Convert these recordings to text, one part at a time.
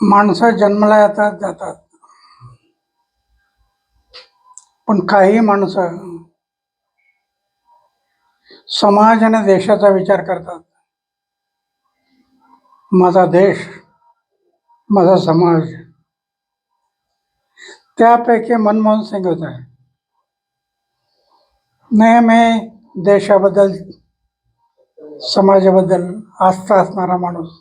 माणसं जन्मला येतात जातात. पण काही माणसं समाज आणि देशाचा विचार करतात. माझा देश माझा समाज. त्यापैकी मनमोहन सिंग होते नेहमी देशाबद्दल समाजाबद्दल आस्था असणारा माणूस.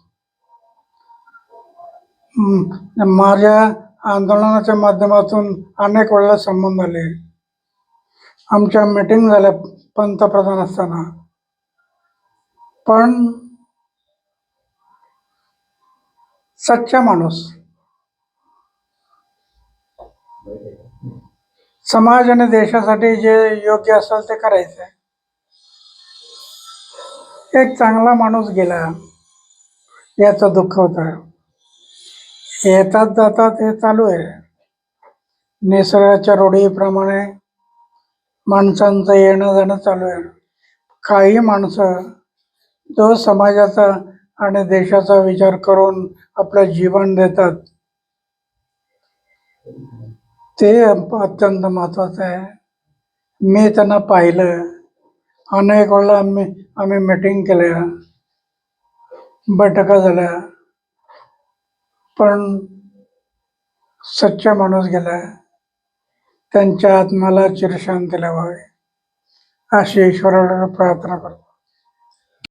माझ्या आंदोलनाच्या माध्यमातून अनेक वेळेला संबंध आले. आमच्या मीटिंग झाल्या पंतप्रधान असताना. पण सच्चा माणूस. समाज आणि देशासाठी जे योग्य असेल ते करायचं एक चांगला माणूस गेला याचं दुःख होतं. येतात जातात हे चालू आहे. निसर्गाच्या रूढीप्रमाणे माणसांचं येणं जाणं चालू आहे. काही माणसं जो समाजाचा आणि देशाचा विचार करून आपलं जीवन देतात ते अत्यंत महत्वाचं आहे. मी त्यांना पाहिलं. अनेक वेळेला आम्ही आम्ही मिटिंग केल्या. बैठका झाल्या. पण सच्चा माणूस गेला त्यांच्या आत्म्याला चिरशांती लावावी अशी ईश्वराला प्रार्थना करतो.